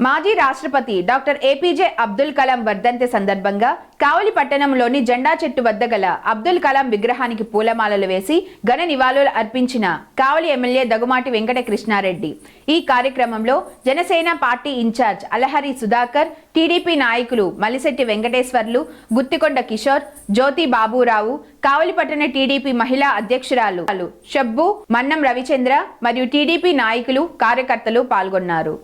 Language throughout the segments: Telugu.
మాజీ రాష్ట్రపతి డాక్టర్ ఏపీజే అబ్దుల్ కలాం వర్ధంతి సందర్భంగా కావలి పట్టణంలోని జెండా చెట్టు వద్ద గల అబ్దుల్ కలాం విగ్రహానికి పూలమాలలు వేసి ఘన నివాళులు అర్పించిన కావలి ఎమ్మెల్యే దగుమాటి వెంకట కృష్ణారెడ్డి ఈ కార్యక్రమంలో Janasena party in charge Alahari Sudhakar TDP నాయకులు మలిశెట్టి వెంకటేశ్వర్లు గుత్తికొండ కిషోర్ జ్యోతి బాబురావు కావలిపట్టణ టీడీపీ మహిళా అధ్యక్షురాలు షబ్బు మన్నం రవిచంద్ర మరియు టీడీపీ నాయకులు కార్యకర్తలు పాల్గొన్నారు.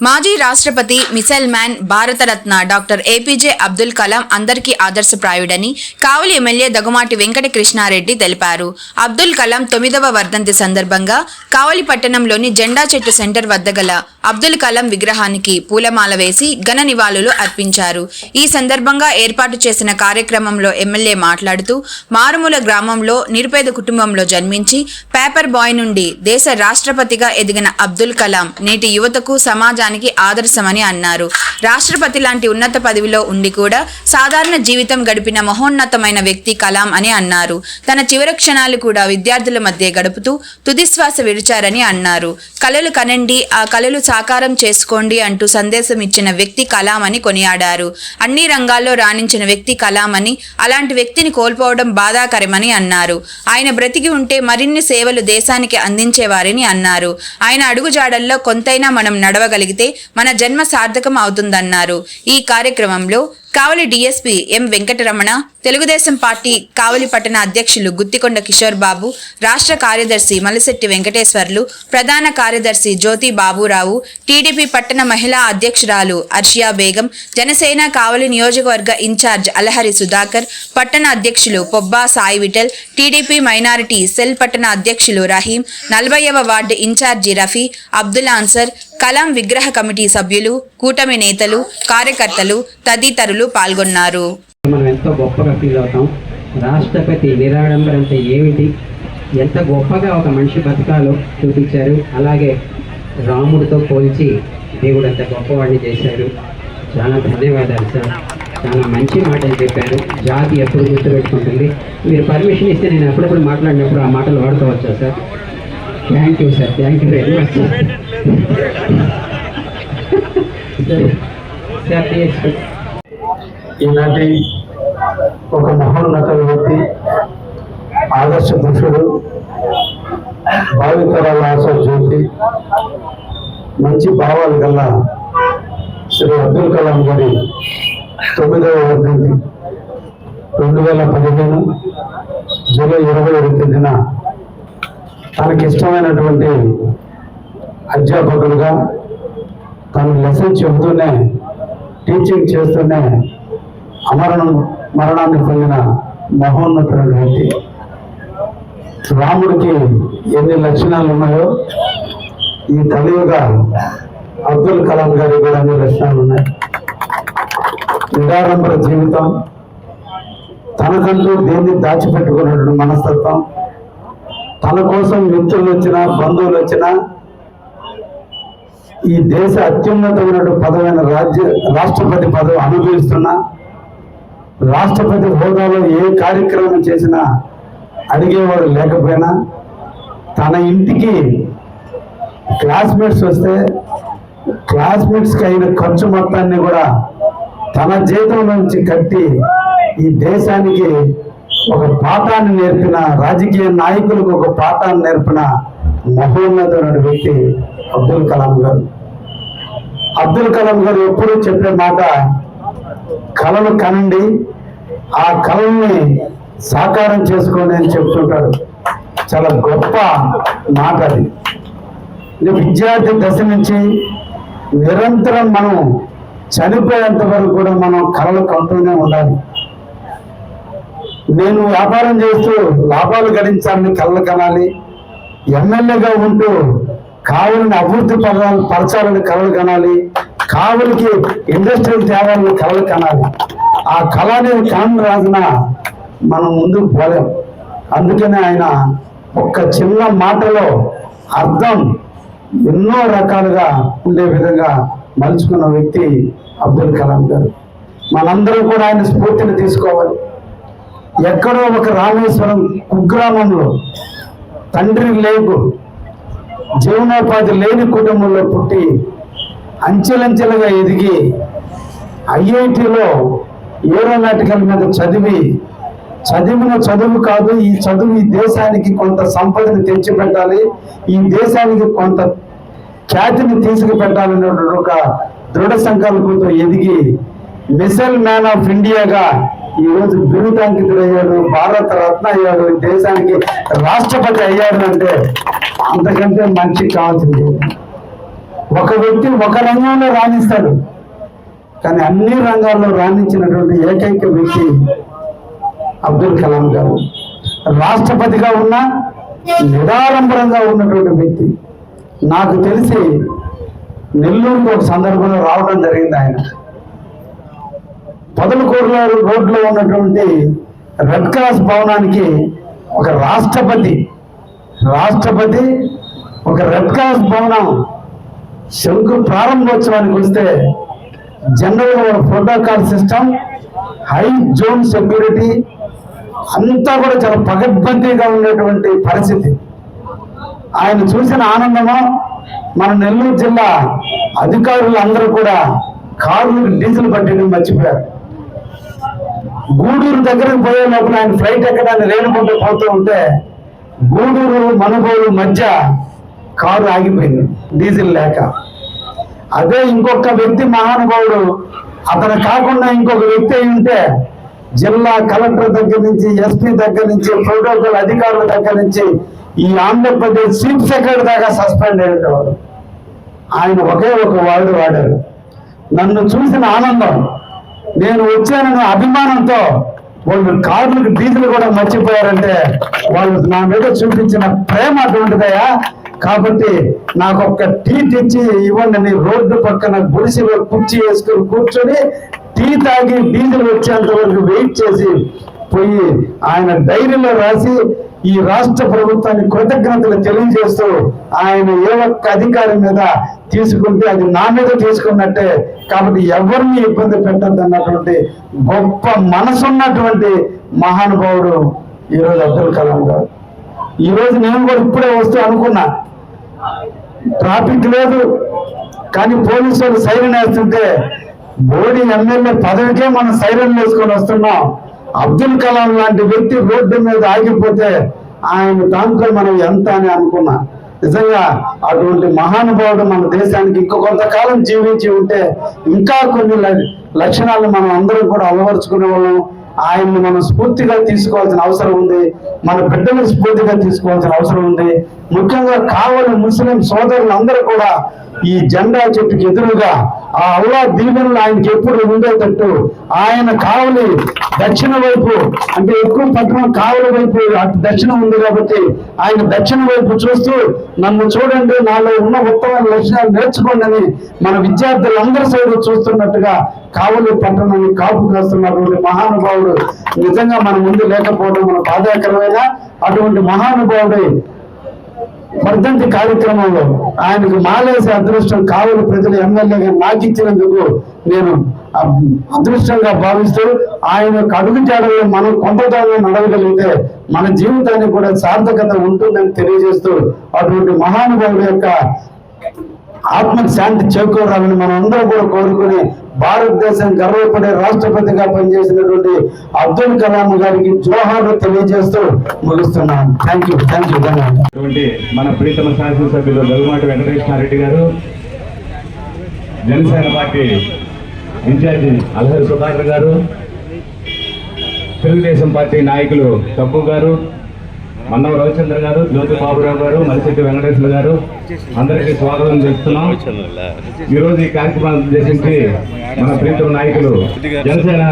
మాజీ రాష్ట్రపతి missile man Bharat Ratna doctor APJ Abdul Kalam అందరికీ ఆదర్శప్రాయుడని కావలి ఎమ్మెల్యే దగుమాటి వెంకట కృష్ణారెడ్డి తెలిపారు. అబ్దుల్ కలాం తొమ్మిదవ వర్ధంతి సందర్భంగా కావలి పట్టణంలోని జెండా చెట్టు సెంటర్ వద్ద గల అబ్దుల్ కలాం విగ్రహానికి పూలమాల వేసి ఘన నివాళులు అర్పించారు. ఈ సందర్భంగా ఏర్పాటు చేసిన కార్యక్రమంలో ఎమ్మెల్యే మాట్లాడుతూ మారుమూల గ్రామంలో నిరుపేద కుటుంబంలో జన్మించి పేపర్ బాయ్ నుండి దేశ రాష్ట్రపతిగా ఎదిగిన అబ్దుల్ కలాం నేటి యువతకు సమాజ సమాజానికి ఆదర్శమని అన్నారు. రాష్ట్రపతి లాంటి ఉన్నత పదవిలో ఉండి కూడా సాధారణ జీవితం గడిపిన మహోన్నతమైన వ్యక్తి కలాం అని అన్నారు. తన చివరి క్షణాలు కూడా విద్యార్థుల మధ్య గడుపుతూ తుదిశ్వాస విడిచారని అన్నారు. కలలు కనండి ఆ కలలు సాకారం చేసుకోండి అంటూ సందేశం ఇచ్చిన వ్యక్తి కలాం అని కొనియాడారు. అన్ని రంగాల్లో రాణించిన వ్యక్తి కలాం అని అలాంటి వ్యక్తిని కోల్పోవడం బాధాకరమని అన్నారు. ఆయన బ్రతికి ఉంటే మరిన్ని సేవలు దేశానికి అందించేవారని అన్నారు. ఆయన అడుగుజాడల్లో కొంతైనా మనం నడవగలిగితే మన జన్మ సార్థకం అవుతుందన్నారు. ఈ కార్యక్రమంలో Kavali DSP M Venkataramana Telugu Desam party Kavali పట్టణ అధ్యక్షులు గుత్తికొండ కిషోర్ బాబు రాష్ట్ర కార్యదర్శి మలిశెట్టి వెంకటేశ్వర్లు ప్రధాన కార్యదర్శి జ్యోతి బాబురావు టీడీపీ పట్టణ మహిళా అధ్యక్షురాలు అర్షియా బేగం జనసేన కావలి నియోజకవర్గ ఇన్ఛార్జ్ అలహరి సుధాకర్ పట్టణ అధ్యక్షులు Pobba Sai Vithal TDP minority cell పట్టణ అధ్యక్షులు రహీం నలభైవ ward in charge Rafi Abdul answer Kalam విగ్రహ కమిటీ సభ్యులు కూటమి నేతలు కార్యకర్తలు తదితరులు పాల్గొన్నారు. మనం ఎంతో గొప్పగా ఫీల్ అవుతాం. రాష్ట్రపతి నిరాడంబరం అంటే ఏమిటి? ఎంత గొప్పగా ఒక మనిషి బతకాలో చూపించారు. అలాగే రాముడితో పోల్చి దేవుడు అంత గొప్పవాడిని చేశారు. చాలా ధన్యవాదాలు సార్. చాలా మంచి మాటలు చెప్పారు. జాతి ఎప్పుడు గుర్తుపెట్టుకుంటుంది. మీరు పర్మిషన్ ఇస్తే నేను ఎప్పుడెప్పుడు మాట్లాడినప్పుడు ఆ మాటలు వాడుకోవచ్చా sir? Thank you sir thank you very much sir ఈనాటి ఒక మహోన్నత వ్యక్తి ఆదర్శ పురుషుడు భావితరాల ఆశ జ్యోతి మంచి భావాలు గల శ్రీ అబ్దుల్ కలాం గారి తొమ్మిదవ వర్ధంతి రెండు వేల పదిహేను జూలై ఇరవై ఒకటి తేదీన తనకి ఇష్టమైనటువంటి అధ్యాపకులుగా తను లెసన్ చెబుతూనే టీచింగ్ చేస్తూనే అమరణం మరణాన్ని పొందిన మహోన్నతుడు వ్యక్తి. రాముడికి ఎన్ని లక్షణాలు ఉన్నాయో ఈ కలియుగ అబ్దుల్ కలాం గారికి కూడా అన్ని లక్షణాలు ఉన్నాయి? నిరాడంబర జీవితం తనకంటూ దేన్ని దాచిపెట్టుకున్నటువంటి మనస్తత్వం తన కోసం మిత్రులు వచ్చినా బంధువులు వచ్చినా ఈ దేశ అత్యున్నతమైన పదవైన రాజ్య రాష్ట్రపతి పదవి అనుభవిస్తున్నా రాష్ట్రపతి హోదాలో ఏ కార్యక్రమం చేసినా అడిగేవాడు లేకపోయినా తన ఇంటికి క్లాస్మేట్స్ వస్తే క్లాస్మేట్స్కి అయిన ఖర్చు మొత్తాన్ని కూడా తన జీతం నుంచి కట్టి ఈ దేశానికి ఒక పాఠాన్ని నేర్పిన రాజకీయ నాయకులకు ఒక పాఠాన్ని నేర్పిన మహోన్నతమైన వ్యక్తి అబ్దుల్ కలాం గారు. అబ్దుల్ కలాం గారు ఎప్పుడూ చెప్పే మాట కళలు కనండి ఆ కళల్ని సాకారం చేసుకోండి అని చెప్తుంటాడు. చాలా గొప్ప మాట అది. విద్యార్థి దశ నుంచి నిరంతరం మనం చనిపోయేంత వరకు కూడా మనం కళలు కంటూనే ఉండాలి. నేను వ్యాపారం చేస్తూ లాభాలు గడించాలని కళ్ళు కనాలి ఎమ్మెల్యేగా ఉంటూ కావలిని అభివృద్ధి పదాలు పరచాలని కళలు కనాలి కావులకి ఇండస్ట్రియల్ తేవాలని కళలు కనాలి. ఆ కళ అనేది కాని రాజున మనం ముందుకు పోలేం. అందుకనే ఆయన ఒక్క చిన్న మాటలో అర్థం ఎన్నో రకాలుగా ఉండే విధంగా మలుచుకున్న వ్యక్తి అబ్దుల్ కలాం గారు. మనందరం కూడా ఆయన స్ఫూర్తిని తీసుకోవాలి. ఎక్కడో ఒక రామేశ్వరం కుగ్రామంలో తండ్రి లేకు జీవనోపాధి లేని కుటుంబంలో పుట్టి అంచెలంచెలుగా ఎదిగి ఐఐటిలో ఏరోనాటికల్ మీద చదివి చదివిన చదువు కాదు ఈ చదువు ఈ దేశానికి కొంత సంపదను తెచ్చిపెట్టాలి ఈ దేశానికి కొంత ఖ్యాతిని తీసుకుపెట్టాలనేటువంటి ఒక దృఢ సంకల్పంతో ఎదిగి మిసైల్ మ్యాన్ ఆఫ్ ఇండియాగా ఈ రోజు బిరుదాంకితుడయ్యాడు భారత రత్న అయ్యాడు దేశానికి రాష్ట్రపతి అయ్యాడు అంటే అంతకంటే మంచి కావాల్సింది ఒక వ్యక్తి ఒక రంగంలో రాణిస్తాడు. కానీ అన్ని రంగాల్లో రాణించినటువంటి ఏకైక వ్యక్తి అబ్దుల్ కలాం గారు. రాష్ట్రపతిగా ఉన్న నిరాడంబరంగా ఉన్నటువంటి వ్యక్తి. నాకు తెలిసి నెల్లూరుకు ఒక సందర్భంలో రావడం జరిగింది ఆయన. పొదలకూరులో రోడ్లో ఉన్నటువంటి రెడ్ క్రాస్ భవనానికి ఒక రాష్ట్రపతి రాష్ట్రపతి ఒక రెడ్ క్రాస్ భవనం శంకు ప్రారంభోత్సవానికి వస్తే general protocol system high zone security అంతా కూడా చాలా పగడ్బందీగా ఉండేటువంటి పరిస్థితి. ఆయన చూసిన ఆనందము మన నెల్లూరు జిల్లా అధికారులు అందరూ కూడా కార్లకు డీజిల్ పట్టడం మర్చిపోయారు. గూడూరు దగ్గరకు పోయే లోపల ఆయన ఫ్లైట్ ఎక్కడానికి రేణుకుంటూ పోతూ ఉంటే గూడూరు మనుగోలు మధ్య కారు ఆగిపోయింది డీజిల్ లేక. అదే ఇంకొక వ్యక్తి మహానుభావుడు అతను కాకుండా ఇంకొక వ్యక్తి అయి ఉంటే జిల్లా కలెక్టర్ దగ్గర నుంచి ఎస్పీ దగ్గర నుంచి ప్రోటోకాల్ అధికారుల దగ్గర నుంచి ఈ ఆంధ్రప్రదేశ్ చీఫ్ సెక్రటరీ దాకా సస్పెండ్ అయ్యేవాడు ఆయన ఒకే ఒక వాడు వాడారు. నన్ను చూసిన ఆనందం నేను వచ్చానన్న అభిమానంతో వాళ్ళు కార్లకు డీజిల్ కూడా మర్చిపోయారంటే వాళ్ళు నా మీద చూపించిన ప్రేమ అటువంటిదయా కాబట్టి నాకు ఒక టీ తెచ్చి ఇవ్వండి. అని రోడ్డు పక్కన గుడిసెలో కుర్చీ వేసుకుని కూర్చొని టీ తాగి డీజిల్ వచ్చేంత వరకు వెయిట్ చేసి పోయి ఆయన డైరీలో రాసి ఈ రాష్ట్ర ప్రభుత్వాన్ని కృతజ్ఞతలు తెలియజేస్తూ ఆయన ఏ ఒక్క అధికారి మీద తీసుకుంటే అది నా మీద తీసుకున్నట్టే. కాబట్టి ఎవరిని ఇబ్బంది పెట్టద్దు అన్నటువంటి గొప్ప మనసున్నటువంటి మహానుభావుడు ఈరోజు అబ్దుల్ కలాం గారు. ఈ రోజు నేను కూడా ఇప్పుడే వస్తూ అనుకున్నా. ట్రాఫిక్ లేదు కానీ పోలీసు వాళ్ళు సైరన్ వేస్తుంటే బోడీ ఎమ్మెల్యే పదవికే మనం సైరన్ వేసుకొని వస్తున్నాం. అబ్దుల్ కలాం లాంటి వ్యక్తి రోడ్డు మీద ఆగిపోతే ఆయన దాంట్లో మనం ఎంత అని అనుకున్నా. నిజంగా అటువంటి మహానుభావుడు మన దేశానికి ఇంకో కొంతకాలం జీవించి ఉంటే ఇంకా కొన్ని ల- లక్షణాలు మనం అందరం కూడా అలవరుచుకునే వాళ్ళం. ఆయన్ని మనం స్ఫూర్తిగా తీసుకోవాల్సిన అవసరం ఉంది. మన బిడ్డను స్ఫూర్తిగా తీసుకోవాల్సిన అవసరం ఉంది. ముఖ్యంగా కావలి ముస్లిం సోదరులందరూ కూడా ఈ జెండా చెట్టుకి ఎదురుగా ఆ అల్లా దీవెనలు ఆయనకి ఎప్పుడు ఉండేటట్టు ఆయన కావలి దక్షిణ వైపు అంటే ఎక్కువ పట్టణం కావలి వైపు అటు దక్షిణం ఉంది కాబట్టి ఆయన దక్షిణ వైపు చూస్తూ నన్ను చూడండి నాలో ఉన్న ఉత్తమ లక్షణాలు నేర్చుకోండి అని మన విద్యార్థులందరి సైడు చూస్తున్నట్టుగా కావలి పట్టణాన్ని కాపు కాస్తున్నటువంటి మహానుభావుడు. నిజంగా మన ముందు లేకపోవడం మన బాధాకరమైన అటువంటి మహానుభావుడి వర్ధంతి కార్యక్రమంలో ఆయనకు మాలేసే అదృష్టం కావలి ప్రజలు ఎమ్మెల్యేగా నాకు ఇచ్చినందుకు నేను అదృష్టంగా భావిస్తూ ఆయన యొక్క అడుగు జాడలో మనం కొంత నడవగలిగితే మన జీవితానికి కూడా సార్థకత ఉంటుందని తెలియజేస్తూ అటువంటి మహానుభావుడి యొక్క ఆత్మకు శాంతి చేకూరాలని మనం అందరూ కూడా కోరుకుని భారతదేశం గర్వపడే రాష్ట్రపతిగా పనిచేసినటువంటి అబ్దుల్ కలాం గారికి జోహార్లు తెలియజేస్తూ ముగిస్తున్నాను. థ్యాంక్ యూ థ్యాంక్ యూ ధన్యవాదాలు. మన ప్రీతమ శాసనసభ్యులు Daggumati Venkateswara Reddy garu Janasena party incharge Alhari Sudhakar garu Telugu Desam party నాయకులు తప్పు గారు మన్నవ రవిచంద్ర గారు జ్యోతి బాబురావు గారు మలిశెట్టి వెంకటేశ్వర గారు అందరికీ స్వాగతం చెప్తున్నాం ఈరోజు ఈ కార్యక్రమాన్ని ఉద్దేశించి మన ప్రీతమ నాయకులు జనసేన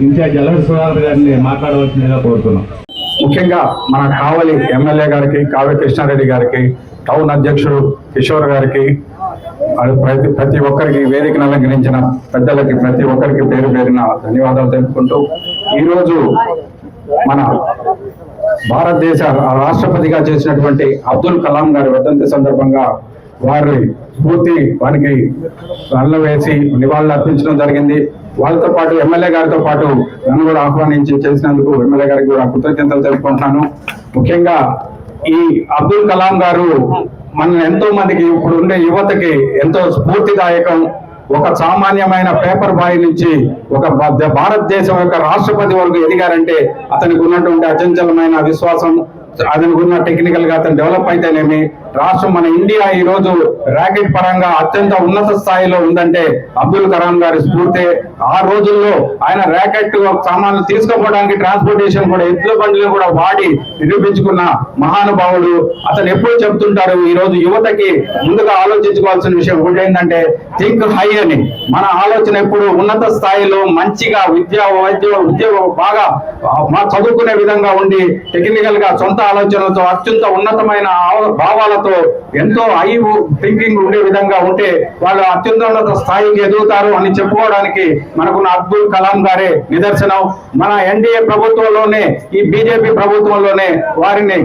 ఇన్ఛార్జ్ అల్హరి సుధాకర్ గారిని మాట్లాడవలసిందిగా కోరుతున్నాం. ముఖ్యంగా మన కావలి ఎమ్మెల్యే గారికి కావ్య కృష్ణారెడ్డి గారికి టౌన్ అధ్యక్షుడు కిషోర్ గారికి ప్రతి ప్రతి ఒక్కరికి వేదికను అలంకరించిన పెద్దలకి ప్రతి ఒక్కరికి పేరు పేరిన ధన్యవాదాలు తెలుపుకుంటూ ఈరోజు మన భారతదేశ రాష్ట్రపతిగా చేసినటువంటి అబ్దుల్ కలాం గారి వర్ధంతి సందర్భంగా వారి స్ఫూర్తి వారికి అల్ల వేసి నివాళులు అర్పించడం జరిగింది. వాళ్ళతో పాటు ఎమ్మెల్యే గారితో పాటు నన్ను కూడా ఆహ్వానించి చేసినందుకు ఎమ్మెల్యే గారికి కూడా కృతజ్ఞతలు తెలుపుకుంటున్నాను. ముఖ్యంగా ఈ అబ్దుల్ కలాం గారు మన ఎంతో మందికి ఇప్పుడు ఉండే యువతకి ఎంతో స్ఫూర్తిదాయకం. ఒక సామాన్యమైన పేపర్ బాయ్ నుంచి ఒక భారతదేశం యొక్క రాష్ట్రపతి వరకు ఎదిగారంటే అతనికి ఉన్నటువంటి అచంచలమైన విశ్వాసం అతనికి ఉన్న టెక్నికల్గా అతను డెవలప్ అయితేనేమి రాష్ట్రం మన ఇండియా ఈ రోజు ర్యాకెట్ పరంగా అత్యంత ఉన్నత స్థాయిలో ఉందంటే అబ్దుల్ కలాం గారి స్ఫూర్తి. ఆ రోజుల్లో ఆయన ర్యాకెట్ సామాన్లు తీసుకుపోవడానికి ట్రాన్స్పోర్టేషన్ కూడా ఎద్దుల బండ్లు కూడా వాడి నిరూపించుకున్న మహానుభావుడు. అతను ఎప్పుడు చెప్తుంటారు ఈ రోజు యువతకి ముందుగా ఆలోచించుకోవాల్సిన విషయం ఒకటి ఏంటంటే థింక్ హై అని. మన ఆలోచన ఎప్పుడు ఉన్నత స్థాయిలో మంచిగా విద్య వైద్య ఉద్యోగం బాగా మా చదువుకునే విధంగా ఉండి టెక్నికల్గా సొంత ఆలోచనలతో అత్యంత ఉన్నతమైన భావాలతో భావాలతో ఎంతో హై థింకింగ్ ఉండే విధంగా ఉంటే వాళ్ళు అత్యున్నత స్థాయికి ఎదుగుతారు అని చెప్పుకోవడానికి మనకున్న అబ్దుల్ కలాం గారే నిదర్శనం. మన ఎన్డీఏ ప్రభుత్వంలోనే ఈ బీజేపీ ప్రభుత్వంలోనే వారిని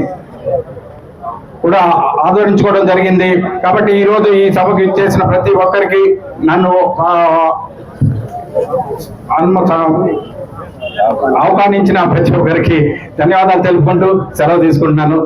కూడా ఆదరించుకోవడం జరిగింది. కాబట్టి ఈ రోజు ఈ సభకు ఇచ్చేసిన ప్రతి ఒక్కరికి నన్ను ఆహ్వానించిన ప్రతి ఒక్కరికి ధన్యవాదాలు తెలుపుకుంటూ సెలవు తీసుకుంటున్నాను.